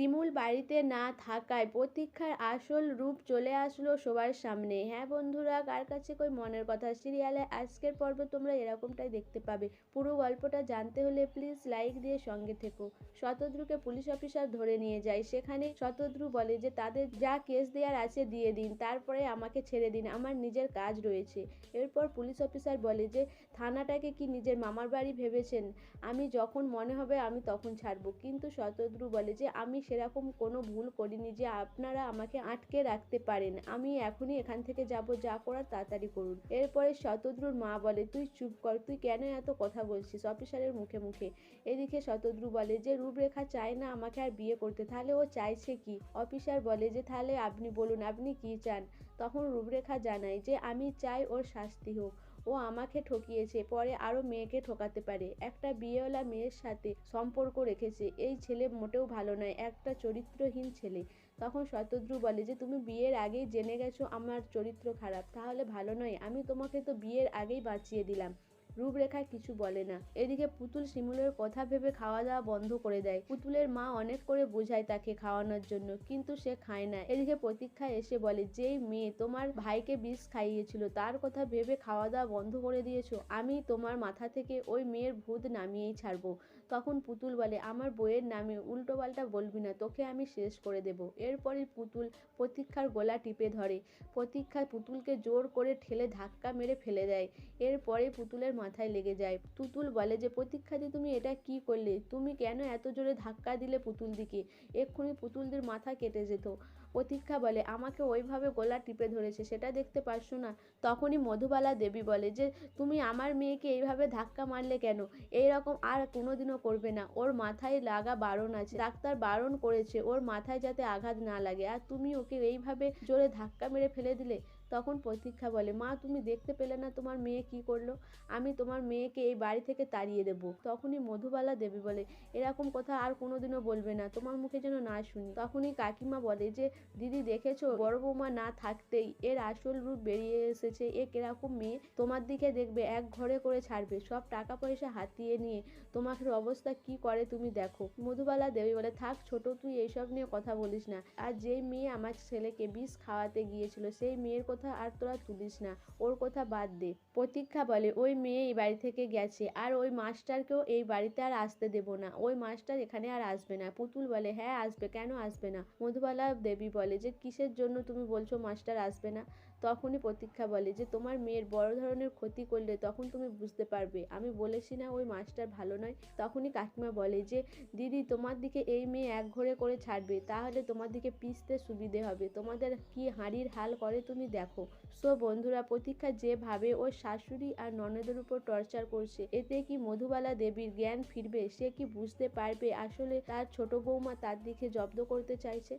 শিমুল বাড়িতে না থাকায় প্রতীক্ষার আসল রূপ চলে আসলো সবার সামনে। হ্যাঁ বন্ধুরা, কার কাছে কই মনের কথা? সিরিয়ালে আজকের পর্বে তোমরা এরকমটাই দেখতে পাবে। পুরো গল্পটা জানতে হলে প্লিজ লাইক দিয়ে সঙ্গে থেকো। শতদ্রুকে পুলিশ অফিসার ধরে নিয়ে যায়। সেখানে শতদ্রু বলে যে, তাদের যা কেস দেওয়ার আছে দিয়ে দিন, তারপরে আমাকে ছেড়ে দিন, আমার নিজের কাজ রয়েছে। এরপর পুলিশ অফিসার বলে যে, থানাটাকে কি নিজের মামার বাড়ি ভেবেছেন? আমি যখন মনে হবে আমি তখন ছাড়বো। কিন্তু শতদ্রু বলে যে, আমি সেরকম কোনো ভুল করিনি যে আপনারা আমাকে আটকে রাখতে পারেন। আমি এখনই এখান থেকে যাব, যা করার তাড়াতাড়ি করুন। এরপরে শতদ্রুর মা বলে, তুই চুপ কর, তুই কেন এত কথা বলছিস অফিসারের মুখে মুখে? এদিকে শতদ্রু বলে, যে রূপরেখা চায় না আমাকে আর বিয়ে করতে, তাহলে ও চাইছে কি? অফিসার বলে, যে তাহলে আপনি বলুন, আপনি কি চান? তখন রূপরেখা জানায় যে, আমি চাই ওর শাস্তি হোক। ও আমাকে ঠকিয়েছে, পরে আরও মেয়েকে ঠকাতে পারে। একটা বিয়েওয়ালা মেয়ের সাথে সম্পর্ক রেখেছে, এই ছেলে মোটেও ভালো নয়, একটা চরিত্রহীন ছেলে। তখন শতদ্রু বলে যে, তুমি বিয়ের আগেই জেনে গেছো আমার চরিত্র খারাপ, তাহলে ভালো নয়। আমি তোমাকে তো বিয়ের আগেই বাঁচিয়ে দিলাম। রূপরেখা কিছু বলে না। এদিকে পুতুল শিমুলের কথা ভেবে খাওয়া দাওয়া বন্ধ করে দেয়। পুতুলের মা অনেক করে বোঝায় তাকে খাওয়ানোর জন্য, কিন্তু সে খায় না। এদিকে প্রতীক্ষা এসে বলে, যেই মেয়ে তোমার ভাইকে বিষ খাইয়েছিল, তার কথা ভেবে খাওয়া দাওয়া বন্ধ করে দিয়েছ, আমি তোমার মাথা থেকে ওই মেয়ের ভূত নামিয়েই ছাড়বো। তখন পুতুল বলে, আমার বইয়ের নামে উল্টো পাল্টা বলবি না, তোকে আমি শেষ করে দেব। এরপরই পুতুল প্রতীক্ষার গলা টিপে ধরে। প্রতীক্ষা পুতুলকে জোর করে ঠেলে ধাক্কা মেরে ফেলে দেয়। এরপরে পুতুলের মাথায় লেগে যায়। পুতুল বলে যে প্রতীক্ষা প্রতীক্ষাদি, তুমি এটা কি করলে? তুমি কেন এত জোরে ধাক্কা দিলে পুতুল দিকে এক্ষুনি পুতুলদের মাথা কেটে যেত। প্রতীক্ষা বলে, আমাকে ওইভাবে গলা টিপে ধরেছে, সেটা দেখতে পারছ না? তখনই মধুবালা দেবী বলে, যে তুমি আমার মেয়েকে এইভাবে ধাক্কা মারলে কেন? এই রকম আর কোনোদিনও করবে না। ওর মাথায় লাগা বারণ আছে। ডাক্তার বারণ করেছে, ওর মাথায় যাতে আঘাত না লাগে। আর তুমি ওকে এইভাবে জোরে ধাক্কা মেরে ফেলে দিলে? তখন প্রতীক্ষা বলে, মা, তুমি দেখতে পেলে না তোমার মেয়ে কি করল? আমি তোমার মেয়েকে এই বাড়ি থেকে তাড়িয়ে দেবো। তখনই মধুবালা দেবী বলে, এরকম কথা আর কোনোদিনও বলবে না, তোমার মুখে যেন না শুনি। তখনই কাকিমা বলে যে, দিদি দেখেছ, বড় বৌমা না থাকতেই এর আসল রূপ বেরিয়ে এসেছে। এ কীরকম মেয়ে? তোমার দিকে দেখবে, এক ঘরে করে ছাড়বে। সব টাকা পয়সা হাতিয়ে নিয়ে তোমাকে অবস্থা কি করে তুমি দেখো। মধুবালা দেবী বলে, থাক ছোট, তুই এইসব নিয়ে কথা বলিস না। আর যেই মেয়ে আমার ছেলেকে বিষ খাওয়াতে গিয়েছিল, সেই মেয়ের কথা আর তোরা তুলিস না। ওর কথা বাদ দে। প্রতীক্ষা বলে, ওই মেয়ে এই বাড়ি থেকে গেছে আর ওই মাস্টারকেও এই বাড়িতে আর আসতে দেব না। ওই মাস্টার এখানে আর আসবে না। পুতুল বলে হ্যাঁ আসবে। কেন আসবে না? মধুবালা দেবী বলে যে, কিসের জন্য তুমি বলছো মাস্টার আসবে না? তখনই প্রতীক্ষা বলে যে, তোমার মেয়ের বড় ধরনের ক্ষতি করলে তখন তুমি বুঝতে পারবে। আমি বলেছি না ওই মাস্টার ভালো নয়। তখনই কাকিমা বলে যে, দিদি, তোমার দিকে এই মেয়ে এক ঘরে করে ছাড়বে। তাহলে তোমার দিকে পিসতে সুবিধে হবে। তোমাদের কি হাঁড়ির হাল করে তুমি দেখো। সো বন্ধুরা, প্রতীক্ষা যেভাবে ওর শাশুড়ি আর ননদের উপর টর্চার করছে, এতে কি মধুবালা দেবীর জ্ঞান ফিরবে? সে কি বুঝতে পারবে আসলে তার ছোট বৌমা তার দিকে জব্দ করতে চাইছে?